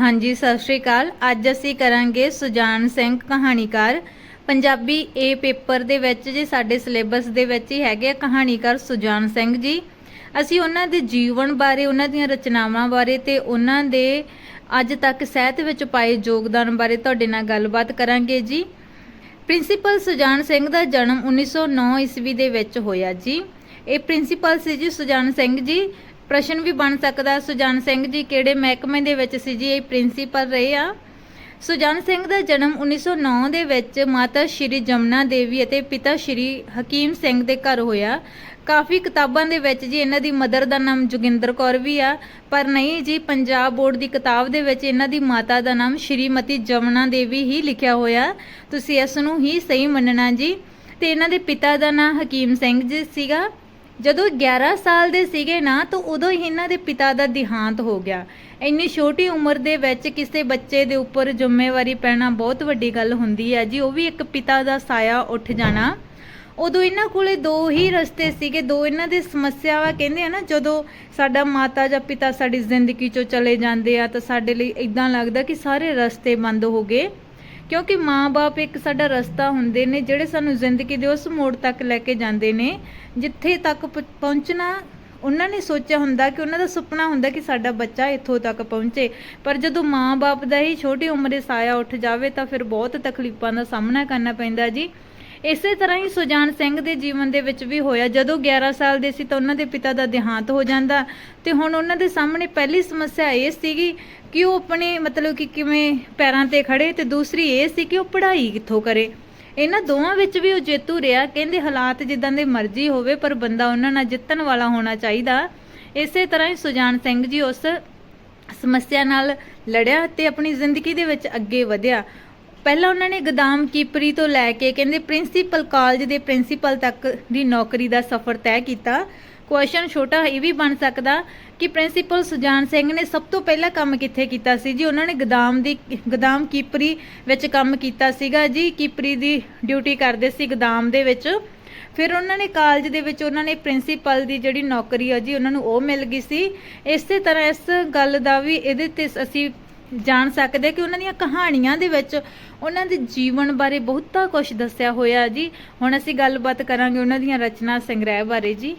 ਹਾਂਜੀ, ਸਤਿ ਸ਼੍ਰੀ ਅਕਾਲ। ਅੱਜ ਅਸੀਂ ਕਰਾਂਗੇ ਸੁਜਾਨ ਸਿੰਘ ਕਹਾਣੀਕਾਰ। ਪੰਜਾਬੀ ਏ ਪੇਪਰ ਦੇ ਵਿੱਚ ਜੀ, ਸਾਡੇ ਸਿਲੇਬਸ ਦੇ ਵਿੱਚ ਹੀ ਹੈਗੇ ਆ ਕਹਾਣੀਕਾਰ ਸੁਜਾਨ ਸਿੰਘ ਜੀ। ਅਸੀਂ ਉਹਨਾਂ ਦੇ ਜੀਵਨ ਬਾਰੇ, ਉਹਨਾਂ ਦੀਆਂ ਰਚਨਾਵਾਂ ਬਾਰੇ ਤੇ ਉਹਨਾਂ ਦੇ ਅੱਜ ਤੱਕ ਸਾਹਿਤ ਵਿੱਚ ਪਾਏ ਯੋਗਦਾਨ ਬਾਰੇ ਤੁਹਾਡੇ ਨਾਲ ਗੱਲਬਾਤ ਕਰਾਂਗੇ ਜੀ। ਪ੍ਰਿੰਸੀਪਲ ਸੁਜਾਨ ਸਿੰਘ ਦਾ ਜਨਮ 1909 ਈਸਵੀ ਦੇ ਵਿੱਚ ਹੋਇਆ ਜੀ। ਇਹ ਪ੍ਰਿੰਸੀਪਲ ਸੀ ਜੀ ਸੁਜਾਨ ਸਿੰਘ ਜੀ। ਪ੍ਰਸ਼ਨ ਵੀ ਬਣ ਸਕਦਾ। ਸੁਜਾਨ ਸਿੰਘ ਜੀ ਕਿਹੜੇ ਮਹਿਕਮੇ ਦੇ ਵਿੱਚ ਸੀ ਜੀ ਇਹ ਪ੍ਰਿੰਸੀਪਲ ਰਹੇ ਆ? ਸੁਜਾਨ ਸਿੰਘ ਦਾ ਜਨਮ 1909 ਦੇ ਵਿੱਚ ਮਾਤਾ ਸ਼੍ਰੀ ਜਮਨਾ ਦੇਵੀ ਅਤੇ ਪਿਤਾ ਸ਼੍ਰੀ ਹਕੀਮ ਸਿੰਘ ਦੇ ਘਰ ਹੋਇਆ। ਕਾਫੀ ਕਿਤਾਬਾਂ ਦੇ ਵਿੱਚ ਜੀ ਇਹਨਾਂ ਦੀ ਮਦਰ ਦਾ ਨਾਮ ਜੋਗਿੰਦਰ ਕੌਰ ਵੀ ਆ, ਪਰ ਨਹੀਂ ਜੀ, ਪੰਜਾਬ ਬੋਰਡ ਦੀ ਕਿਤਾਬ ਦੇ ਵਿੱਚ ਇਹਨਾਂ ਦੀ ਮਾਤਾ ਦਾ ਨਾਮ ਸ਼੍ਰੀਮਤੀ ਜਮਨਾ ਦੇਵੀ ਹੀ ਲਿਖਿਆ ਹੋਇਆ। ਤੁਸੀਂ ਇਸ ਨੂੰ ਹੀ ਸਹੀ ਮੰਨਣਾ ਜੀ। ਤੇ ਇਹਨਾਂ ਦੇ ਪਿਤਾ ਦਾ ਨਾਮ ਹਕੀਮ ਸਿੰਘ ਜੀ ਸੀਗਾ। ਜਦੋਂ 11 ਸਾਲ ਦੇ ਸੀਗੇ ਨਾ, ਤਾਂ ਉਦੋਂ ਹੀ ਇਹਨਾਂ ਦੇ ਪਿਤਾ ਦਾ ਦਿਹਾਂਤ ਹੋ ਗਿਆ। ਇੰਨੀ ਛੋਟੀ ਉਮਰ ਦੇ ਵਿੱਚ ਕਿਸੇ ਬੱਚੇ ਦੇ ਉੱਪਰ ਜ਼ਿੰਮੇਵਾਰੀ ਪੈਣਾ ਬਹੁਤ ਵੱਡੀ ਗੱਲ ਹੁੰਦੀ ਹੈ ਜੀ। ਉਹ ਵੀ ਇੱਕ ਪਿਤਾ ਦਾ ਸਾਇਆ ਉੱਠ ਜਾਣਾ। ਉਦੋਂ ਇਹਨਾਂ ਕੋਲੇ ਦੋ ਹੀ ਰਸਤੇ ਸੀਗੇ। ਦੋ ਇਹਨਾਂ ਦੇ ਸਮੱਸਿਆਵਾਂ ਕਹਿੰਦੇ ਆ ਨਾ, ਜਦੋਂ ਸਾਡਾ ਮਾਤਾ ਜਾਂ ਪਿਤਾ ਸਾਡੀ ਜ਼ਿੰਦਗੀ ਚੋਂ ਚਲੇ ਜਾਂਦੇ ਆ, ਤਾਂ ਸਾਡੇ ਲਈ ਇਦਾਂ ਲੱਗਦਾ ਕਿ ਸਾਰੇ ਰਸਤੇ ਬੰਦ ਹੋ ਗਏ। ਕਿਉਂਕਿ ਮਾਂ-ਬਾਪ ਇੱਕ ਸਾਡਾ ਰਸਤਾ ਹੁੰਦੇ ਨੇ, ਜਿਹੜੇ ਸਾਨੂੰ ਜ਼ਿੰਦਗੀ ਦੇ ਉਸ ਮੋੜ ਤੱਕ ਲੈ ਕੇ ਜਾਂਦੇ ਨੇ, ਜਿੱਥੇ ਤੱਕ ਪ- ਪਹੁੰਚਣਾ, ਉਹਨਾਂ ਨੇ ਸੋਚਿਆ ਹੁੰਦਾ ਕਿ ਉਹਨਾਂ ਦਾ ਸੁਪਨਾ ਹੁੰਦਾ ਕਿ ਸਾਡਾ ਬੱਚਾ ਇੱਥੋਂ ਤੱਕ ਪਹੁੰਚੇ। ਪਰ ਜਦੋਂ ਮਾਂ-ਬਾਪ ਦਾ ਹੀ ਛੋਟੀ ਉਮਰੇ ਸਾਇਆ ਉੱਠ ਜਾਵੇ ਤਾਂ ਫਿਰ ਬਹੁਤ ਤਕਲੀਫਾਂ ਦਾ ਸਾਹਮਣਾ ਕਰਨਾ ਪੈਂਦਾ ਜੀ। ਇਸੇ ਤਰ੍ਹਾਂ ਹੀ ਸੁਜਾਨ ਸਿੰਘ ਦੇ ਜੀਵਨ ਦੇ ਵਿੱਚ ਵੀ ਹੋਇਆ। ਜਦੋਂ 11 ਸਾਲ ਦੇ ਸੀ ਤਾਂ ਉਹਨਾਂ ਦੇ ਪਿਤਾ ਦਾ ਦੇਹਾਂਤ ਹੋ ਜਾਂਦਾ ਤੇ ਹੁਣ ਉਹਨਾਂ ਦੇ ਸਾਹਮਣੇ ਪਹਿਲੀ ਸਮੱਸਿਆ ਇਹ ਸੀਗੀ ਕਿ ਉਹ ਆਪਣੇ ਮਤਲਬ ਕਿ ਕਿਵੇਂ ਪੈਰਾਂ ਤੇ ਖੜੇ ਤੇ ਦੂਸਰੀ ਇਹ ਸੀ ਕਿ ਉਹ ਪੜ੍ਹਾਈ ਕਿੱਥੋਂ ਕਰੇ। ਇਹਨਾਂ ਦੋਵਾਂ ਵਿੱਚ ਵੀ ਉਹ ਜੇਤੂ ਰਿਹਾ, ਕਹਿੰਦੇ ਹਾਲਾਤ ਜਿੱਦਾਂ ਦੇ ਮਰਜ਼ੀ ਹੋਵੇ, ਪਰ ਬੰਦਾ ਉਹਨਾਂ ਨਾਲ ਜਿੱਤਣ ਵਾਲਾ ਹੋਣਾ ਚਾਹੀਦਾ। ਇਸੇ ਤਰ੍ਹਾਂ ਹੀ ਸੁਜਾਨ ਸਿੰਘ ਜੀ ਉਸ ਸਮੱਸਿਆ ਨਾਲ ਲੜਿਆ ਤੇ ਆਪਣੀ ਜ਼ਿੰਦਗੀ ਦੇ ਵਿੱਚ ਅੱਗੇ ਵਧਿਆ। ਪਹਿਲਾਂ ਉਹਨਾਂ ਨੇ ਗਦਾਮ ਕੀਪਰੀ ਤੋਂ ਲੈ ਕੇ ਕਹਿੰਦੇ ਪ੍ਰਿੰਸੀਪਲ ਕਾਲਜ ਦੇ ਪ੍ਰਿੰਸੀਪਲ ਤੱਕ ਦੀ ਨੌਕਰੀ ਦਾ ਸਫ਼ਰ ਤੈਅ ਕੀਤਾ। ਕੁਐਸਚਨ ਛੋਟਾ ਇਹ ਵੀ ਬਣ ਸਕਦਾ ਕਿ ਪ੍ਰਿੰਸੀਪਲ ਸੁਜਾਨ ਸਿੰਘ ਨੇ ਸਭ ਤੋਂ ਪਹਿਲਾਂ ਕੰਮ ਕਿੱਥੇ ਕੀਤਾ ਸੀ ਜੀ? ਉਹਨਾਂ ਨੇ ਗਦਾਮ ਦੀ, ਗਦਾਮ ਕੀਪਰੀ ਵਿੱਚ ਕੰਮ ਕੀਤਾ ਸੀਗਾ ਜੀ। ਕੀਪਰੀ ਦੀ ਡਿਊਟੀ ਕਰਦੇ ਸੀ ਗਦਾਮ ਦੇ ਵਿੱਚ। ਫਿਰ ਉਹਨਾਂ ਨੇ ਕਾਲਜ ਦੇ ਵਿੱਚ ਉਹਨਾਂ ਨੇ ਪ੍ਰਿੰਸੀਪਲ ਦੀ ਜਿਹੜੀ ਨੌਕਰੀ ਆ ਜੀ, ਉਹਨਾਂ ਨੂੰ ਉਹ ਮਿਲ ਗਈ ਸੀ। ਇਸੇ ਤਰ੍ਹਾਂ ਇਸ ਗੱਲ ਦਾ ਵੀ ਇਹਦੇ ਤੇ ਅਸੀਂ ਜਾਣ ਸਕਦੇ ਕਿ ਉਹਨਾਂ ਦੀਆਂ ਕਹਾਣੀਆਂ ਦੇ ਵਿੱਚ ਉਹਨਾਂ ਦੇ ਜੀਵਨ ਬਾਰੇ ਬਹੁਤਾ ਕੁਝ ਦੱਸਿਆ ਹੋਇਆ ਜੀ। ਹੁਣ ਅਸੀਂ ਗੱਲਬਾਤ ਕਰਾਂਗੇ ਉਹਨਾਂ ਦੀਆਂ ਰਚਨਾ ਸੰਗ੍ਰਹਿ ਬਾਰੇ ਜੀ।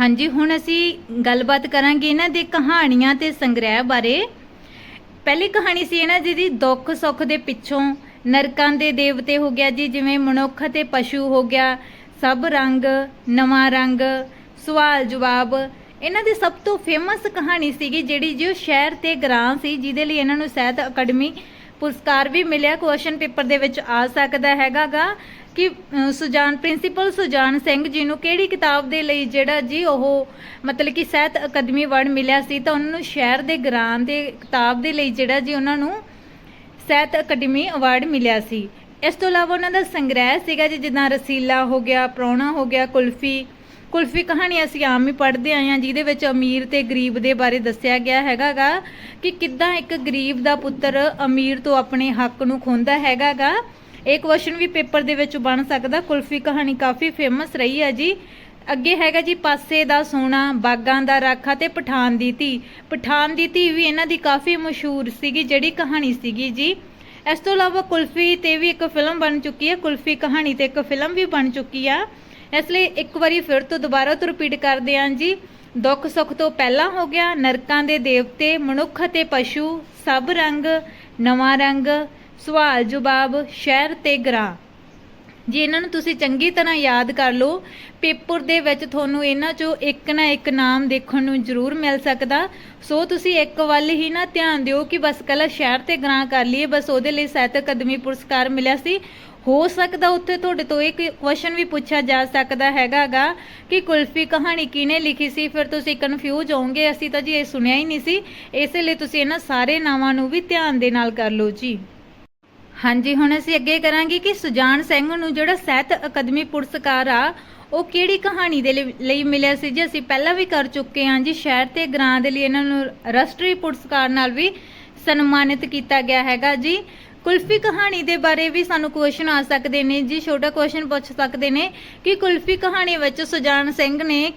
ਹਾਂਜੀ, ਹੁਣ ਅਸੀਂ ਗੱਲਬਾਤ ਕਰਾਂਗੇ ਇਹਨਾਂ ਦੇ ਕਹਾਣੀਆਂ ਤੇ ਸੰਗ੍ਰਹਿ ਬਾਰੇ। ਪਹਿਲੀ ਕਹਾਣੀ ਸੀ ਇਹਨਾਂ ਜੀ ਦੀ ਦੁੱਖ ਸੁੱਖ ਦੇ ਪਿੱਛੋਂ। ਨਰਕਾਂ ਦੇ ਦੇਵਤੇ ਹੋ ਗਿਆ ਜੀ, ਜਿਵੇਂ ਮਨੁੱਖ ਅਤੇ ਪਸ਼ੂ ਹੋ ਗਿਆ। ਸਭ ਰੰਗ, ਨਵਾਂ ਰੰਗ, ਸਵਾਲ ਜਵਾਬ। ਇਹਨਾਂ ਦੀ ਸਭ ਤੋਂ ਫੇਮਸ ਕਹਾਣੀ ਸੀਗੀ, ਜਿਹੜੀ ਜੋ ਸ਼ਹਿਰ ਤੇ ਗ੍ਰਾਂ ਸੀ, ਜਿਹਦੇ ਲਈ ਇਹਨਾਂ ਨੂੰ ਸਾਹਿਤ ਅਕੈਡਮੀ ਪੁਰਸਕਾਰ ਵੀ ਮਿਲਿਆ। ਕੁਐਸਚਨ ਪੇਪਰ ਦੇ ਵਿੱਚ ਆ ਸਕਦਾ ਹੈਗਾਗਾ। ਕਿ ਸੁਜਾਨ, ਪ੍ਰਿੰਸੀਪਲ ਸੁਜਾਨ ਸਿੰਘ ਜੀ ਨੂੰ ਕਿਹੜੀ ਕਿਤਾਬ ਦੇ ਲਈ ਜਿਹੜਾ ਜੀ ਉਹ, ਮਤਲਬ ਕਿ ਸਾਹਿਤ ਅਕਾਦਮੀ ਅਵਾਰਡ ਮਿਲਿਆ ਸੀ, ਤਾਂ ਉਹਨਾਂ ਨੂੰ ਸ਼ਹਿਰ ਦੇ ਗ੍ਰਾਂ ਦੇ ਕਿਤਾਬ ਦੇ ਲਈ ਜਿਹੜਾ ਜੀ ਉਹਨਾਂ ਨੂੰ ਸਾਹਿਤ ਅਕਾਦਮੀ ਅਵਾਰਡ ਮਿਲਿਆ ਸੀ। ਇਸ ਤੋਂ ਇਲਾਵਾ ਉਹਨਾਂ ਦਾ ਸੰਗ੍ਰਹਿ ਸੀਗਾ ਜੀ, ਜਿੱਦਾਂ ਰਸੀਲਾ ਹੋ ਗਿਆ ਪ੍ਰਾਹੁਣਾ ਹੋ ਗਿਆ, ਕੁਲਫੀ। ਕੁਲਫੀ ਕਹਾਣੀ ਅਸੀਂ ਆਮ ਹੀ ਪੜ੍ਹਦੇ ਆਏ ਹਾਂ, ਜਿਹਦੇ ਵਿੱਚ ਅਮੀਰ ਤੇ ਗਰੀਬ ਦੇ ਬਾਰੇ ਦੱਸਿਆ ਗਿਆ ਹੈਗਾਗਾ ਕਿ ਕਿੱਦਾਂ ਇੱਕ ਗਰੀਬ ਦਾ ਪੁੱਤਰ ਅਮੀਰ ਤੋਂ ਆਪਣੇ ਹੱਕ ਨੂੰ ਖੋਂਦਾ ਹੈਗਾਗਾ। ਇਹ ਕੁਐਸਚਨ ਵੀ ਪੇਪਰ ਦੇ ਵਿੱਚ ਬਣ ਸਕਦਾ। ਕੁਲਫੀ ਕਹਾਣੀ ਕਾਫੀ ਫੇਮਸ ਰਹੀ ਹੈ ਜੀ। ਅੱਗੇ ਹੈਗਾ ਜੀ, ਪਾਸੇ ਦਾ ਸੋਨਾ, ਬਾਗਾਂ ਦਾ ਰਾਖਾ ਤੇ ਪਠਾਨ ਦੀ ਧੀ। ਪਠਾਨ ਦੀ ਧੀ ਵੀ ਇਹਨਾਂ ਦੀ ਕਾਫੀ ਮਸ਼ਹੂਰ ਸੀਗੀ, ਜਿਹੜੀ ਕਹਾਣੀ ਸੀਗੀ ਜੀ। ਇਸ ਤੋਂ ਇਲਾਵਾ ਕੁਲਫੀ ਤੇ ਵੀ ਇੱਕ ਫਿਲਮ ਬਣ ਚੁੱਕੀ ਹੈ। ਕੁਲਫੀ ਕਹਾਣੀ ਤੇ ਇੱਕ ਫਿਲਮ ਵੀ ਬਣ ਚੁੱਕੀ ਆ। ਇਸ ਲਈ ਇੱਕ ਵਾਰੀ ਫਿਰ ਤੋਂ ਦੁਬਾਰਾ ਤੋਂ ਰਿਪੀਟ ਕਰਦੇ ਆਂ ਜੀ। ਦੁੱਖ ਸੁੱਖ ਤੋਂ ਪਹਿਲਾਂ ਹੋ ਗਿਆ। ਨਰਕਾਂ ਦੇ ਦੇਵਤੇ, ਮਨੁੱਖ ਅਤੇ ਪਸ਼ੂ, ਸਭ ਰੰਗ, ਨਵਾਂ ਰੰਗ ਸਵਾਲ ਜਵਾਬ ਸ਼ਹਿਰ ਤੇ ਗ੍ਰਾਂ ਜੇ ਇਹਨਾਂ ਨੂੰ ਤੁਸੀਂ ਚੰਗੀ ਤਰ੍ਹਾਂ ਯਾਦ ਕਰ ਲਓ, ਪੇਪਰ ਦੇ ਵਿੱਚ ਤੁਹਾਨੂੰ ਇਹਨਾਂ ਚੋਂ ਇੱਕ ਨਾ ਇੱਕ ਨਾਮ ਦੇਖਣ ਨੂੰ ਜ਼ਰੂਰ ਮਿਲ ਸਕਦਾ। ਸੋ ਤੁਸੀਂ ਇੱਕ ਵੱਲ ਹੀ ਨਾ ਧਿਆਨ ਦਿਓ ਕਿ ਬਸ ਕੱਲਾ ਸ਼ਹਿਰ ਤੇ ਗ੍ਰਾਂ ਕਰ ਲਈਏ, ਬਸ ਉਹਦੇ ਲਈ ਸਾਹਿਤ ਅਕਾਦਮੀ ਪੁਰਸਕਾਰ ਮਿਲਿਆ ਸੀ। ਹੋ ਸਕਦਾ ਉੱਥੇ ਤੁਹਾਡੇ ਤੋਂ ਇੱਕ ਕੁਐਸਚਨ ਵੀ ਪੁੱਛਿਆ ਜਾ ਸਕਦਾ ਹੈਗਾਗਾ ਕਿ ਕੁਲਫੀ ਕਹਾਣੀ ਕਿਹਨੇ ਲਿਖੀ ਸੀ? ਫਿਰ ਤੁਸੀਂ ਕਨਫਿਊਜ਼ ਹੋਵੋਗੇ, ਅਸੀਂ ਤਾਂ ਜੀ ਇਹ ਸੁਣਿਆ ਹੀ ਨਹੀਂ ਸੀ। ਇਸੇ ਲਈ ਤੁਸੀਂ ਇਹਨਾਂ ਸਾਰੇ ਨਾਵਾਂ ਨੂੰ ਵੀ ਧਿਆਨ ਦੇ ਨਾਲ ਕਰ ਲਓ ਜੀ। ਹਾਂਜੀ, ਹੁਣ ਅਸੀਂ ਅੱਗੇ ਕਰਾਂਗੇ ਕਿ ਸੁਜਾਨ ਸਿੰਘ ਨੂੰ ਜਿਹੜਾ ਸਾਹਿਤ ਅਕਾਦਮੀ ਪੁਰਸਕਾਰ ਆ, ਉਹ ਕਿਹੜੀ ਕਹਾਣੀ ਦੇ ਲਈ ਲਈ ਮਿਲਿਆ ਸੀ? ਜੀ ਅਸੀਂ ਪਹਿਲਾਂ ਵੀ ਕਰ ਚੁੱਕੇ ਹਾਂ ਜੀ, ਸ਼ਹਿਰ ਤੇ ਗ੍ਰਾਂ ਦੇ ਲਈ ਇਹਨਾਂ ਨੂੰ ਰਾਸ਼ਟਰੀ ਪੁਰਸਕਾਰ ਨਾਲ ਵੀ ਸਨਮਾਨਿਤ ਕੀਤਾ ਗਿਆ ਹੈਗਾ ਜੀ। ਕੁਲਫੀ ਕਹਾਣੀ ਦੇ ਬਾਰੇ ਵੀ ਸਾਨੂੰ ਕੁਐਸਚਨ ਆ ਸਕਦੇ ਨੇ ਜੀ, ਛੋਟਾ ਕੁਐਸਚਨ ਪੁੱਛ ਸਕਦੇ ਨੇ ਕਿ ਕੁਲਫੀ ਕਹਾਣੀ ਵਿੱਚ ਸੁਜਾਨ ਸਿੰਘ ਨੇ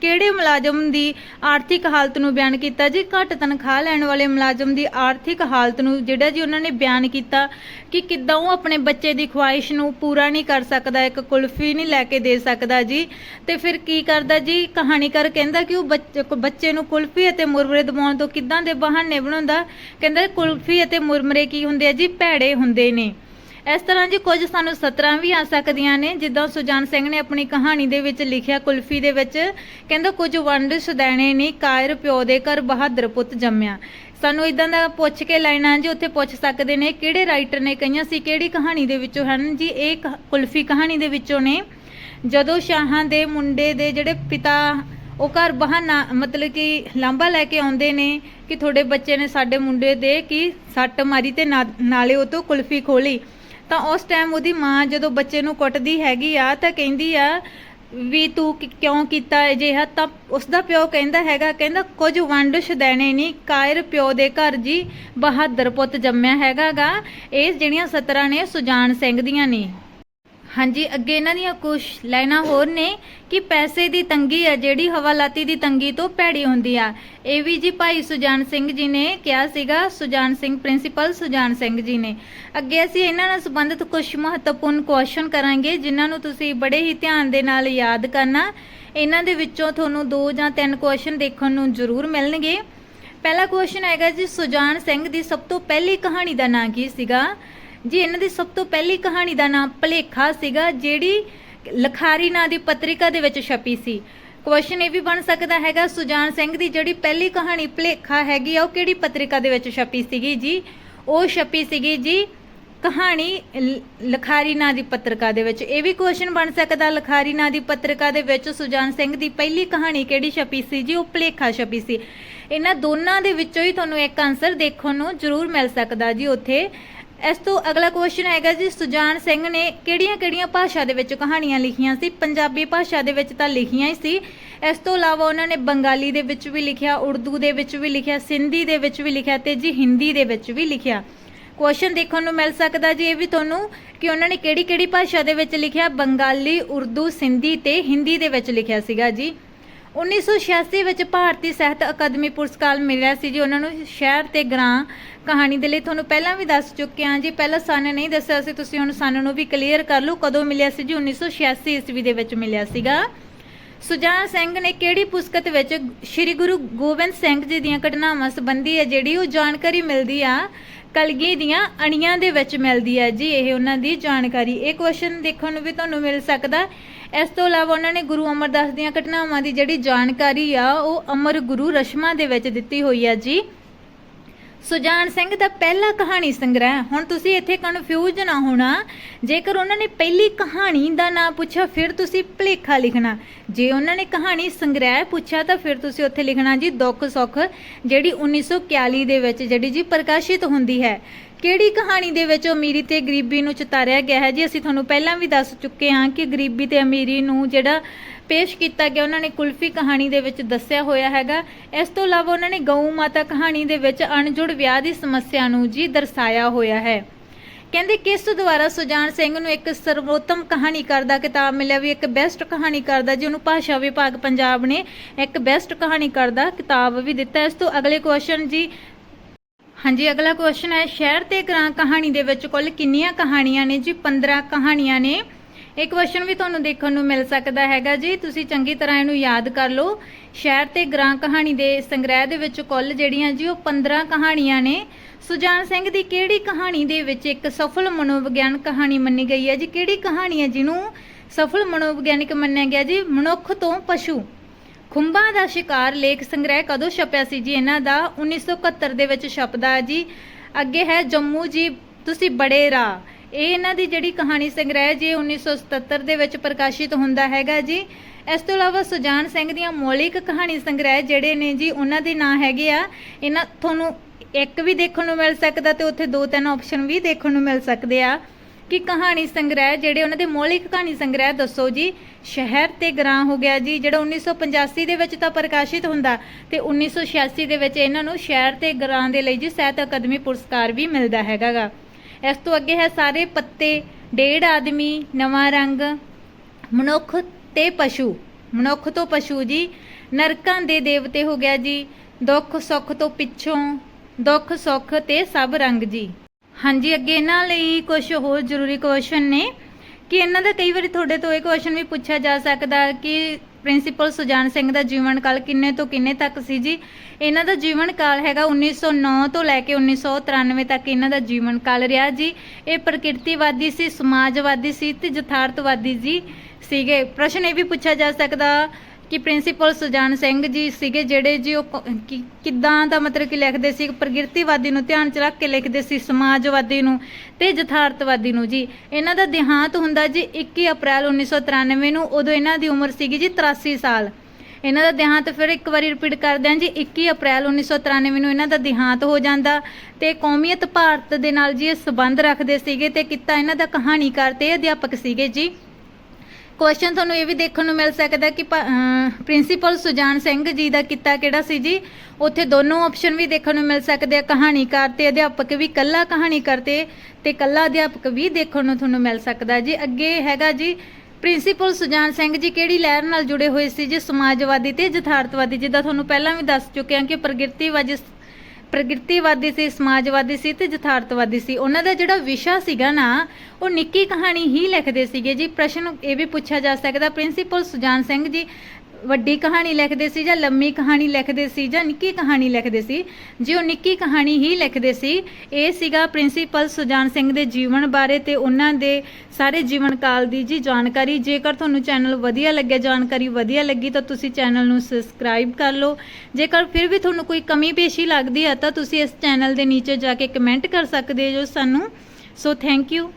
ਕਿਹੜੇ ਮੁਲਾਜ਼ਮ ਦੀ ਆਰਥਿਕ ਹਾਲਤ ਨੂੰ ਬਿਆਨ ਕੀਤਾ ਜੀ? ਘੱਟ ਤਨਖਾਹ ਲੈਣ ਵਾਲੇ ਮੁਲਾਜ਼ਮ ਦੀ ਆਰਥਿਕ ਹਾਲਤ ਨੂੰ ਜਿਹੜਾ ਜੀ ਉਹਨਾਂ ਨੇ ਬਿਆਨ ਕੀਤਾ ਕਿ ਕਿੱਦਾਂ ਉਹ ਆਪਣੇ ਬੱਚੇ ਦੀ ਖੁਆਇਸ਼ ਨੂੰ ਪੂਰਾ ਨਹੀਂ ਕਰ ਸਕਦਾ, ਇੱਕ ਕੁਲਫੀ ਨਹੀਂ ਲੈ ਕੇ ਦੇ ਸਕਦਾ ਜੀ। ਤੇ ਫਿਰ ਕੀ ਕਰਦਾ ਜੀ? ਕਹਾਣੀਕਾਰ ਕਹਿੰਦਾ ਕਿ ਉਹ ਬੱਚੇ ਬੱਚੇ ਨੂੰ ਕੁਲਫੀ ਅਤੇ ਮੁਰਮਰੇ ਦਿਵਾਉਣ ਤੋਂ ਕਿੱਦਾਂ ਦੇ ਬਹਾਨੇ ਬਣਾਉਂਦਾ? ਕਹਿੰਦਾ ਕੁਲਫੀ ਅਤੇ ਮੁਰਮਰੇ ਕੀ ਹੁੰਦੇ ਆ ਜੀ? ਭੈੜੇ ਹੁੰਦੇ ਨੇ। ਇਸ ਤਰ੍ਹਾਂ ਜੀ ਕੁਝ ਸਾਨੂੰ ਸਤਰਾਂ ਵੀ ਆ ਸਕਦੀਆਂ ਨੇ, ਜਿੱਦਾਂ ਸੁਜਾਨ ਸਿੰਘ ਨੇ ਆਪਣੀ ਕਹਾਣੀ ਦੇ ਵਿੱਚ ਲਿਖਿਆ ਕੁਲਫੀ ਦੇ ਵਿੱਚ, ਕਹਿੰਦਾ ਕੁਝ ਵੰਡ ਸੁਦੈਣੇ ਨਹੀਂ ਕਾਇਰ ਪਿਓ ਦੇ ਘਰ ਬਹਾਦਰ ਪੁੱਤ ਜੰਮਿਆ। ਸਾਨੂੰ ਇਦਾਂ ਦਾ ਪੁੱਛ ਕੇ ਲਾਈਨਾਂ ਜੀ ਉੱਥੇ ਪੁੱਛ ਸਕਦੇ ਨੇ, ਕਿਹੜੇ ਰਾਈਟਰ ਨੇ ਕਹੀਆਂ ਸੀ, ਕਿਹੜੀ ਕਹਾਣੀ ਦੇ ਵਿੱਚੋਂ ਹਨ ਜੀ? ਇਹ ਕ- ਕੁਲਫੀ ਕਹਾਣੀ ਦੇ ਵਿੱਚੋਂ ਨੇ, ਜਦੋਂ ਸ਼ਾਹਾਂ ਦੇ ਮੁੰਡੇ ਦੇ ਜਿਹੜੇ ਪਿਤਾ, ਉਹ ਘਰ ਬਹਾਨਾ, ਮਤਲਬ ਕਿ ਲਾਂਬਾ ਲੈ ਕੇ ਆਉਂਦੇ ਨੇ, ਕਿ ਤੁਹਾਡੇ ਬੱਚੇ ਨੇ ਸਾਡੇ ਮੁੰਡੇ ਦੇ, ਕਿ ਸੱਟ ਮਾਰੀ ਤੇ ਨਾ- ਨਾਲੇ ਉਹ ਤੋਂ ਕੁਲਫੀ ਖੋਲੀ। ਤਾਂ ਉਸ ਟਾਈਮ ਉਹਦੀ ਮਾਂ ਜਦੋਂ ਬੱਚੇ ਨੂੰ ਕੁੱਟਦੀ ਹੈਗੀ ਆ, ਤਾਂ ਕਹਿੰਦੀ ਆ ਵੀ ਤੂੰ ਕਿਉਂ ਕੀਤਾ ਅਜਿਹਾ? ਤਾਂ ਉਸ ਦਾ ਪਿਓ ਕਹਿੰਦਾ ਹੈਗਾ, ਕਹਿੰਦਾ ਕੁਝ ਵੰਡ ਦੇਣੇ ਨਹੀਂ ਕਾਇਰ ਪਿਓ ਦੇ ਘਰ ਜੀ ਬਹਾਦਰ ਪੁੱਤ ਜੰਮਿਆ ਹੈਗਾਗਾ, ਇਹ ਜਿਹੜੀਆਂ ਸਤਰਾਂ ਨੇ, ਸੁਜਾਨ ਸਿੰਘ ਦੀਆਂ ਨੇ। ਹਾਂਜੀ, ਅੱਗੇ ਇਹਨਾਂ ਦੀਆਂ ਕੁਝ ਲਾਈਨਾਂ ਹੋਰ ਨੇ ਕਿ ਪੈਸੇ ਦੀ ਤੰਗੀ ਹੈ ਜਿਹੜੀ ਹਵਾਲਾਤੀ ਦੀ ਤੰਗੀ ਤੋਂ ਭੈੜੀ ਹੁੰਦੀ ਆ। ਇਹ ਵੀ ਜੀ ਭਾਈ ਸੁਜਾਨ ਸਿੰਘ ਜੀ ਨੇ ਕਿਹਾ ਸੀਗਾ, ਸੁਜਾਨ ਸਿੰਘ, ਪ੍ਰਿੰਸੀਪਲ ਸੁਜਾਨ ਸਿੰਘ ਜੀ ਨੇ। ਅੱਗੇ ਅਸੀਂ ਇਹਨਾਂ ਨਾਲ ਸੰਬੰਧਿਤ ਕੁਝ ਮਹੱਤਵਪੂਰਨ ਕੁਐਸਚਨ ਕਰਾਂਗੇ, ਜਿਨ੍ਹਾਂ ਨੂੰ ਤੁਸੀਂ ਬੜੇ ਹੀ ਧਿਆਨ ਦੇ ਨਾਲ ਯਾਦ ਕਰਨਾ। ਇਹਨਾਂ ਦੇ ਵਿੱਚੋਂ ਤੁਹਾਨੂੰ ਦੋ ਜਾਂ ਤਿੰਨ ਕੁਐਸਚਨ ਦੇਖਣ ਨੂੰ ਜ਼ਰੂਰ ਮਿਲਣਗੇ। ਪਹਿਲਾ ਕੁਐਸਚਨ ਹੈਗਾ ਜੀ, ਸੁਜਾਨ ਸਿੰਘ ਦੀ ਸਭ ਤੋਂ ਪਹਿਲੀ ਕਹਾਣੀ ਦਾ ਨਾਂ ਕੀ ਸੀਗਾ? ਜੀ, ਇਹਨਾਂ ਦੀ ਸਭ ਤੋਂ ਪਹਿਲੀ ਕਹਾਣੀ ਦਾ ਨਾਮ ਭਲੇਖਾ ਸੀਗਾ, ਜਿਹੜੀ ਲਖਾਰੀ ਨਾਂ ਦੀ ਪੱਤਰਿਕਾ ਦੇ ਵਿੱਚ ਛਪੀ ਸੀ। ਕੁਐਸਚਨ ਇਹ ਵੀ ਬਣ ਸਕਦਾ ਹੈਗਾ, ਸੁਜਾਨ ਸਿੰਘ ਦੀ ਜਿਹੜੀ ਪਹਿਲੀ ਕਹਾਣੀ ਭਲੇਖਾ ਹੈਗੀ ਆ, ਉਹ ਕਿਹੜੀ ਪੱਤਰਿਕਾ ਦੇ ਵਿੱਚ ਛਪੀ ਸੀਗੀ ਜੀ? ਉਹ ਛਪੀ ਸੀਗੀ ਜੀ ਕਹਾਣੀ ਲ- ਲਖਾਰੀ ਨਾਂ ਦੀ ਪੱਤਰਿਕਾ ਦੇ ਵਿੱਚ। ਇਹ ਵੀ ਕੁਐਸਚਨ ਬਣ ਸਕਦਾ, ਲਖਾਰੀ ਨਾਂ ਦੀ ਪੱਤਰਿਕਾ ਦੇ ਵਿੱਚ ਸੁਜਾਨ ਸਿੰਘ ਦੀ ਪਹਿਲੀ ਕਹਾਣੀ ਕਿਹੜੀ ਛਪੀ ਸੀ ਜੀ? ਉਹ ਭਲੇਖਾ ਛਪੀ ਸੀ। ਇਹਨਾਂ ਦੋਨਾਂ ਦੇ ਵਿੱਚੋਂ ਹੀ ਤੁਹਾਨੂੰ ਇੱਕ ਆਨਸਰ ਦੇਖਣ ਨੂੰ ਜ਼ਰੂਰ ਮਿਲ ਸਕਦਾ ਜੀ ਉੱਥੇ। ਇਸ ਤੋਂ ਅਗਲਾ ਕੁਐਸਚਨ ਹੈਗਾ ਜੀ, ਸੁਜਾਨ ਸਿੰਘ ਨੇ ਕਿਹੜੀਆਂ-ਕਿਹੜੀਆਂ ਭਾਸ਼ਾ ਦੇ ਵਿੱਚ ਕਹਾਣੀਆਂ ਲਿਖੀਆਂ ਸੀ? ਪੰਜਾਬੀ ਭਾਸ਼ਾ ਦੇ ਵਿੱਚ ਤਾਂ ਲਿਖੀਆਂ ਹੀ ਸੀ। ਇਸ ਤੋਂ ਇਲਾਵਾ ਉਹਨਾਂ ਨੇ ਬੰਗਾਲੀ ਦੇ ਵਿੱਚ ਵੀ ਲਿਖਿਆ, ਉਰਦੂ ਦੇ ਵਿੱਚ ਵੀ ਲਿਖਿਆ, ਸਿੰਧੀ ਦੇ ਵਿੱਚ ਵੀ ਲਿਖਿਆ ਤੇ ਜੀ ਹਿੰਦੀ ਦੇ ਵਿੱਚ ਵੀ ਲਿਖਿਆ। ਕੁਐਸਚਨ ਦੇਖਣ ਨੂੰ ਮਿਲ ਸਕਦਾ ਜੀ ਇਹ ਵੀ ਤੁਹਾਨੂੰ ਕਿ ਉਹਨਾਂ ਨੇ ਕਿਹੜੀ-ਕਿਹੜੀ ਭਾਸ਼ਾ ਦੇ ਵਿੱਚ ਲਿਖਿਆ? ਬੰਗਾਲੀ, ਉਰਦੂ, ਸਿੰਧੀ ਤੇ ਹਿੰਦੀ ਦੇ ਵਿੱਚ ਲਿਖਿਆ ਸੀਗਾ ਜੀ। 1986 ਵਿੱਚ ਭਾਰਤੀ ਸਾਹਿਤ ਅਕਾਦਮੀ ਪੁਰਸਕਾਰ ਮਿਲਿਆ ਸੀ ਜੀ। ਉਹਨਾਂ ਨੂੰ ਸ਼ਹਿਰ ਤੇ ਗ੍ਰਾਂ ਕਹਾਣੀ ਦੇ ਲਈ ਤੁਹਾਨੂੰ ਪਹਿਲਾਂ ਵੀ ਦੱਸ ਚੁੱਕੇ ਹਾਂ ਜੀ। ਪਹਿਲਾਂ ਸਨ ਨਹੀਂ ਦੱਸਿਆ ਸੀ, ਤੁਸੀਂ ਹੁਣ ਸਨ ਨੂੰ ਵੀ ਕਲੀਅਰ ਕਰ ਲਓ ਕਦੋਂ ਮਿਲਿਆ ਸੀ ਜੀ। 1986 ਈਸਵੀ ਦੇ ਵਿੱਚ ਮਿਲਿਆ ਸੀਗਾ। ਸੁਜਾਨ ਸਿੰਘ ਨੇ ਕਿਹੜੀ ਪੁਸਤਕ ਵਿੱਚ ਸ੍ਰੀ ਗੁਰੂ ਗੋਬਿੰਦ ਸਿੰਘ ਜੀ ਦੀਆਂ ਘਟਨਾਵਾਂ ਸੰਬੰਧੀ ਹੈ ਜਿਹੜੀ ਉਹ ਜਾਣਕਾਰੀ ਮਿਲਦੀ ਆ? ਕਲਗੀ ਦੀਆਂ ਅਣੀਆਂ ਦੇ ਵਿੱਚ ਮਿਲਦੀ ਹੈ ਜੀ, ਇਹ ਉਹਨਾਂ ਦੀ ਜਾਣਕਾਰੀ। ਇਹ ਕੁਐਸਚਨ ਦੇਖਣ ਨੂੰ ਵੀ ਤੁਹਾਨੂੰ ਮਿਲ ਸਕਦਾ ਇਸ ਤੋਂ ਇਲਾਵਾ ਉਹਨਾਂ ਨੇ ਗੁਰੂ ਅਮਰਦਾਸ ਦੀਆਂ ਘਟਨਾਵਾਂ ਦੀ ਜਿਹੜੀ ਜਾਣਕਾਰੀ ਆ, ਉਹ ਅਮਰ ਗੁਰੂ ਰਸ਼ਮਾ ਦੇ ਵਿੱਚ ਦਿੱਤੀ ਹੋਈ ਹੈ ਜੀ। ਸੁਜਾਨ ਸਿੰਘ ਦਾ ਪਹਿਲਾ ਕਹਾਣੀ ਸੰਗ੍ਰਹਿ ਹੁਣ ਤੁਸੀਂ ਇੱਥੇ ਕਨਫਿਊਜ਼ ਨਾ ਹੋਣਾ। ਜੇਕਰ ਉਹਨਾਂ ਨੇ ਪਹਿਲੀ ਕਹਾਣੀ ਦਾ ਨਾਮ ਪੁੱਛਿਆ, ਫਿਰ ਤੁਸੀਂ ਭਲੇਖਾ ਲਿਖਣਾ। ਜੇ ਉਹਨਾਂ ਨੇ ਕਹਾਣੀ ਸੰਗ੍ਰਹਿ ਪੁੱਛਿਆ, ਤਾਂ ਫਿਰ ਤੁਸੀਂ ਉੱਥੇ ਲਿਖਣਾ ਜੀ ਦੁੱਖ ਸੁੱਖ, ਜਿਹੜੀ 1941 ਦੇ ਵਿੱਚ ਜਿਹੜੀ ਜੀ ਪ੍ਰਕਾਸ਼ਿਤ ਹੁੰਦੀ ਹੈ। ਕਿਹੜੀ ਕਹਾਣੀ ਦੇ ਵਿੱਚ ਅਮੀਰੀ ਤੇ ਗਰੀਬੀ ਨੂੰ ਚਿਤਾਰਿਆ ਗਿਆ ਹੈ? ਜੀ ਅਸੀਂ ਤੁਹਾਨੂੰ ਪਹਿਲਾਂ ਵੀ ਦੱਸ ਚੁੱਕੇ ਹਾਂ ਕਿ ਗਰੀਬੀ ਤੇ ਅਮੀਰੀ ਨੂੰ ਜਿਹੜਾ ਪੇਸ਼ ਕੀਤਾ ਗਿਆ, ਉਹਨਾਂ ਨੇ ਕੁਲਫੀ ਕਹਾਣੀ ਦੇ ਵਿੱਚ ਦੱਸਿਆ ਹੋਇਆ ਹੈਗਾ। ਇਸ ਤੋਂ ਇਲਾਵਾ ਉਹਨਾਂ ਨੇ ਗਊ ਮਾਤਾ ਕਹਾਣੀ ਦੇ ਵਿੱਚ ਅਣਜੁੜ ਵਿਆਹ ਦੀ ਸਮੱਸਿਆ ਨੂੰ ਜੀ ਦਰਸਾਇਆ ਹੋਇਆ ਹੈ। ਕਹਿੰਦੇ ਕਿਸ ਦੁਆਰਾ ਸੁਜਾਨ ਸਿੰਘ ਨੂੰ ਇੱਕ ਸਰਵੋਤਮ ਕਹਾਣੀਕਾਰ ਦਾ ਕਿਤਾਬ ਮਿਲਿਆ? ਵੀ ਇੱਕ ਬੈਸਟ ਕਹਾਣੀਕਾਰ ਦਾ ਜੀ ਉਹਨੂੰ ਭਾਸ਼ਾ ਵਿਭਾਗ ਪੰਜਾਬ ਨੇ ਇੱਕ ਬੈਸਟ ਕਹਾਣੀਕਾਰ ਦਾ ਕਿਤਾਬ ਵੀ ਦਿੱਤਾ। ਇਸ ਤੋਂ ਅਗਲੇ ਕੁਐਸਚਨ ਜੀ, ਹਾਂਜੀ, ਅਗਲਾ ਕੁਐਸਚਨ ਹੈ, ਸ਼ਹਿਰ ਤੇ ਗ੍ਰਾਂ ਕਹਾਣੀ ਦੇ ਵਿੱਚ ਕੁੱਲ ਕਿੰਨੀਆਂ ਕਹਾਣੀਆਂ ਨੇ? ਜੀ 15 ਕਹਾਣੀਆਂ ਨੇ। ਇਹ ਕੁਐਸਚਨ ਵੀ ਤੁਹਾਨੂੰ ਦੇਖਣ ਨੂੰ ਮਿਲ ਸਕਦਾ ਹੈਗਾ ਜੀ। ਤੁਸੀਂ ਚੰਗੀ ਤਰ੍ਹਾਂ ਇਹਨੂੰ ਯਾਦ ਕਰ ਲਓ। ਸ਼ਹਿਰ ਤੇ ਗ੍ਰਾਂ ਕਹਾਣੀ ਦੇ ਸੰਗ੍ਰਹਿ ਦੇ ਵਿੱਚ ਕੁੱਲ ਜਿਹੜੀਆਂ ਜੀ, ਉਹ 15 ਕਹਾਣੀਆਂ ਨੇ। ਸੁਜਾਨ ਸਿੰਘ ਦੀ ਕਿਹੜੀ ਕਹਾਣੀ ਦੇ ਵਿੱਚ ਇੱਕ ਸਫਲ ਮਨੋਵਿਗਿਆਨ ਕਹਾਣੀ ਮੰਨੀ ਗਈ ਹੈ ਜੀ? ਕਿਹੜੀ ਕਹਾਣੀ ਹੈ ਜਿਹਨੂੰ ਸਫਲ ਮਨੋਵਿਗਿਆਨਿਕ ਮੰਨਿਆ ਗਿਆ ਜੀ? ਮਨੁੱਖ ਤੋਂ ਪਸ਼ੂ। ਖੁੰਬਾਂ ਦਾ ਸ਼ਿਕਾਰ ਲੇਖ ਸੰਗ੍ਰਹਿ ਕਦੋਂ ਛਪਿਆ ਸੀ ਜੀ? ਇਹਨਾਂ ਦਾ 1971 ਦੇ ਵਿੱਚ ਛਪਦਾ ਜੀ। ਅੱਗੇ ਹੈ ਜੰਮੂ ਜੀ, ਤੁਸੀਂ ਬੜੇ ਰਾਹ। ਇਹ ਇਹਨਾਂ ਦੀ ਜਿਹੜੀ ਕਹਾਣੀ ਸੰਗ੍ਰਹਿ ਜੀ 1977 ਦੇ ਵਿੱਚ ਪ੍ਰਕਾਸ਼ਿਤ ਹੁੰਦਾ ਹੈਗਾ ਜੀ। ਇਸ ਤੋਂ ਇਲਾਵਾ ਸੁਜਾਨ ਸਿੰਘ ਦੀਆਂ ਮੌਲਿਕ ਕਹਾਣੀ ਸੰਗ੍ਰਹਿ ਜਿਹੜੇ ਨੇ ਜੀ, ਉਹਨਾਂ ਦੇ ਨਾਂ ਹੈਗੇ ਆ। ਇਹਨਾਂ ਤੁਹਾਨੂੰ ਇੱਕ ਵੀ ਦੇਖਣ ਨੂੰ ਮਿਲ ਸਕਦਾ ਤੇ ਉੱਥੇ ਦੋ ਤਿੰਨ ਆਪਸ਼ਨ ਵੀ ਦੇਖਣ ਨੂੰ ਮਿਲ ਸਕਦੇ ਆ। ਕਿ ਕਹਾਣੀ ਸੰਗ੍ਰਹਿ ਜਿਹੜੇ ਉਹਨਾਂ ਦੇ ਮੌਲਿਕ ਕਹਾਣੀ ਸੰਗ੍ਰਹਿ, ਦੱਸੋ ਜੀ, ਸ਼ਹਿਰ ਤੇ ਗ੍ਰਾਂ ਹੋ ਗਿਆ ਜੀ, ਜਿਹੜਾ 1985 ਦੇ ਵਿੱਚ ਤਾਂ ਪ੍ਰਕਾਸ਼ਿਤ ਹੁੰਦਾ ਤੇ 1986 ਦੇ ਵਿੱਚ ਇਹਨਾਂ ਨੂੰ ਸ਼ਹਿਰ ਤੇ ਗ੍ਰਾਂ ਦੇ ਲਈ ਜੀ ਸਾਹਿਤ ਅਕਾਦਮੀ ਪੁਰਸਕਾਰ ਵੀ ਮਿਲਦਾ ਹੈਗਾਗਾ ਇਸ ਤੋਂ ਅੱਗੇ ਹੈ ਸਾਰੇ ਪੱਤੇ, ਡੇਢ ਆਦਮੀ, ਨਵਾਂ ਰੰਗ, ਮਨੁੱਖ ਤੇ ਪਸ਼ੂ। ਮਨੁੱਖ ਤੋਂ ਪਸ਼ੂ ਜੀ, ਨਰਕਾਂ ਦੇ ਦੇਵਤੇ ਹੋ ਗਿਆ ਜੀ। ਦੁੱਖ ਸੁੱਖ ਤੋਂ ਪਿੱਛੋਂ, ਦੁੱਖ ਸੁੱਖ ਤੇ ਸਭ ਰੰਗ ਜੀ। ਹਾਂਜੀ, ਅੱਗੇ ਇਹਨਾਂ ਲਈ ਕੁਝ ਹੋਰ ਜ਼ਰੂਰੀ ਕੁਐਸਚਨ ਨੇ। ਕਿ ਇਹਨਾਂ ਦਾ ਕਈ ਵਾਰੀ ਤੁਹਾਡੇ ਤੋਂ ਇਹ ਕੁਐਸਚਨ ਵੀ ਪੁੱਛਿਆ ਜਾ ਸਕਦਾ ਕਿ ਪ੍ਰਿੰਸੀਪਲ ਸੁਜਾਨ ਸਿੰਘ ਦਾ ਜੀਵਨ ਕਾਲ ਕਿੰਨੇ ਤੋਂ ਕਿੰਨੇ ਤੱਕ ਸੀ ਜੀ? ਇਹਨਾਂ ਦਾ ਜੀਵਨ ਕਾਲ ਹੈਗਾ 1909 ਤੋਂ ਲੈ ਕੇ 1993 ਤੱਕ ਇਹਨਾਂ ਦਾ ਜੀਵਨ ਕਾਲ ਰਿਹਾ ਜੀ। ਇਹ ਪ੍ਰਕਿਰਤੀਵਾਦੀ ਸੀ, ਸਮਾਜਵਾਦੀ ਸੀ ਤੇ ਯਥਾਰਥਵਾਦੀ ਜੀ ਸੀਗੇ। ਪ੍ਰਸ਼ਨ ਇਹ ਵੀ ਪੁੱਛਿਆ ਜਾ ਸਕਦਾ ਕਿ ਪ੍ਰਿੰਸੀਪਲ ਸੁਜਾਨ ਸਿੰਘ ਜੀ ਸੀਗੇ ਜਿਹੜੇ ਜੀ ਉਹ ਕ- ਕਿੱਦਾਂ ਦਾ ਮਤਲਬ ਕਿ ਲਿਖਦੇ ਸੀ, ਪ੍ਰਕਿਰਤੀਵਾਦੀ ਨੂੰ ਧਿਆਨ ਚ ਰੱਖ ਕੇ ਲਿਖਦੇ ਸੀ, ਸਮਾਜਵਾਦੀ ਨੂੰ ਤੇ ਯਥਾਰਥਵਾਦੀ ਨੂੰ ਜੀ। ਇਹਨਾਂ ਦਾ ਦੇਹਾਂਤ ਹੁੰਦਾ ਜੀ 21 ਅਪ੍ਰੈਲ 1993 ਨੂੰ, ਉਦੋਂ ਇਹਨਾਂ ਦੀ ਉਮਰ ਸੀਗੀ ਜੀ 83 ਸਾਲ। ਇਹਨਾਂ ਦਾ ਦੇਹਾਂਤ ਫਿਰ ਇੱਕ ਵਾਰੀ ਰਿਪੀਟ ਕਰਦੇ ਹਾਂ ਜੀ 21 ਅਪ੍ਰੈਲ 1993 ਨੂੰ ਇਹਨਾਂ ਦਾ ਦੇਹਾਂਤ ਹੋ ਜਾਂਦਾ ਤੇ ਕੌਮੀਅਤ ਭਾਰਤ ਦੇ ਨਾਲ ਜੀ ਇਹ ਸਬੰਧ ਰੱਖਦੇ ਸੀਗੇ ਤੇ ਕਿੱਤਾ ਇਹਨਾਂ ਦਾ ਕਹਾਣੀਕਾਰ ਤੇ ਅਧਿਆਪਕ ਸੀਗੇ ਜੀ। ਕੁਐਸਚਨ ਤੁਹਾਨੂੰ ਇਹ ਵੀ ਦੇਖਣ ਨੂੰ ਮਿਲ ਸਕਦਾ ਕਿ ਪ੍ਰਿੰਸੀਪਲ ਸੁਜਾਨ ਸਿੰਘ ਜੀ ਦਾ ਕਿੱਤਾ ਕਿਹੜਾ ਸੀ ਜੀ? ਉੱਥੇ ਦੋਨੋਂ ਆਪਸ਼ਨ ਵੀ ਦੇਖਣ ਨੂੰ ਮਿਲ ਸਕਦੇ ਆ, ਕਹਾਣੀਕਾਰ ਤੇ ਅਧਿਆਪਕ ਵੀ, ਕੱਲਾ ਕਹਾਣੀਕਾਰ ਤੇ ਤੇ ਕੱਲਾ ਅਧਿਆਪਕ ਵੀ ਦੇਖਣ ਨੂੰ ਤੁਹਾਨੂੰ ਮਿਲ ਸਕਦਾ ਜੀ। ਅੱਗੇ ਹੈਗਾ ਜੀ ਪ੍ਰਿੰਸੀਪਲ ਸੁਜਾਨ ਸਿੰਘ ਜੀ ਕਿਹੜੀ ਲਹਿਰ ਨਾਲ ਜੁੜੇ ਹੋਏ ਸੀ ਜੀ? ਸਮਾਜਵਾਦੀ ਤੇ ਯਥਾਰਥਵਾਦੀ, ਜਿੱਦਾਂ ਤੁਹਾਨੂੰ ਪਹਿਲਾਂ ਵੀ ਦੱਸ ਚੁੱਕੇ ਹਾਂ ਕਿ ਪ੍ਰਗਿਰਤੀਵਾਦੀ ਪ੍ਰਗਤੀਵਾਦੀ ਸੀ, ਸਮਾਜਵਾਦੀ ਸੀ ਤੇ ਯਥਾਰਥਵਾਦੀ ਸੀ। ਉਹਨਾਂ ਦਾ ਜਿਹੜਾ ਵਿਸ਼ਾ ਸੀਗਾ ਨਾ, ਉਹ ਨਿੱਕੀ ਕਹਾਣੀ ਹੀ ਲਿਖਦੇ ਸੀਗੇ ਜੀ। ਪ੍ਰਸ਼ਨ ਇਹ ਵੀ ਪੁੱਛਿਆ ਜਾ ਸਕਦਾ, ਪ੍ਰਿੰਸੀਪਲ ਸੁਜਾਨ ਸਿੰਘ ਜੀ ਵੱਡੀ ਕਹਾਣੀ ਲਿਖਦੇ ਸੀ ਜਾਂ ਲੰਮੀ ਕਹਾਣੀ ਲਿਖਦੇ ਸੀ ਜਾਂ ਨਿੱਕੀ ਕਹਾਣੀ ਲਿਖਦੇ ਸੀ ਜੇ ਉਹ ਨਿੱਕੀ ਕਹਾਣੀ ਹੀ ਲਿਖਦੇ ਸੀ, ਇਹ ਸੀਗਾ ਪ੍ਰਿੰਸੀਪਲ ਸੁਜਾਨ ਸਿੰਘ ਦੇ ਜੀਵਨ ਬਾਰੇ ਤੇ ਉਹਨਾਂ ਦੇ ਸਾਰੇ ਜੀਵਨ ਕਾਲ ਦੀ ਜੀ ਜਾਣਕਾਰੀ। ਜੇਕਰ ਤੁਹਾਨੂੰ ਚੈਨਲ ਵਧੀਆ ਲੱਗਿਆ, ਜਾਣਕਾਰੀ ਵਧੀਆ ਲੱਗੀ ਤਾਂ ਤੁਸੀਂ ਚੈਨਲ ਨੂੰ ਸਬਸਕ੍ਰਾਈਬ ਕਰ ਲਓ। ਜੇਕਰ ਫਿਰ ਵੀ ਤੁਹਾਨੂੰ ਕੋਈ ਕਮੀ ਪੇਸ਼ੀ ਲੱਗਦੀ ਹੈ ਤਾਂ ਤੁਸੀਂ ਇਸ ਚੈਨਲ ਦੇ ਨੀਚੇ ਜਾ ਕੇ ਕਮੈਂਟ ਕਰ ਸਕਦੇ ਹੋ ਸਾਨੂੰ। So thank you.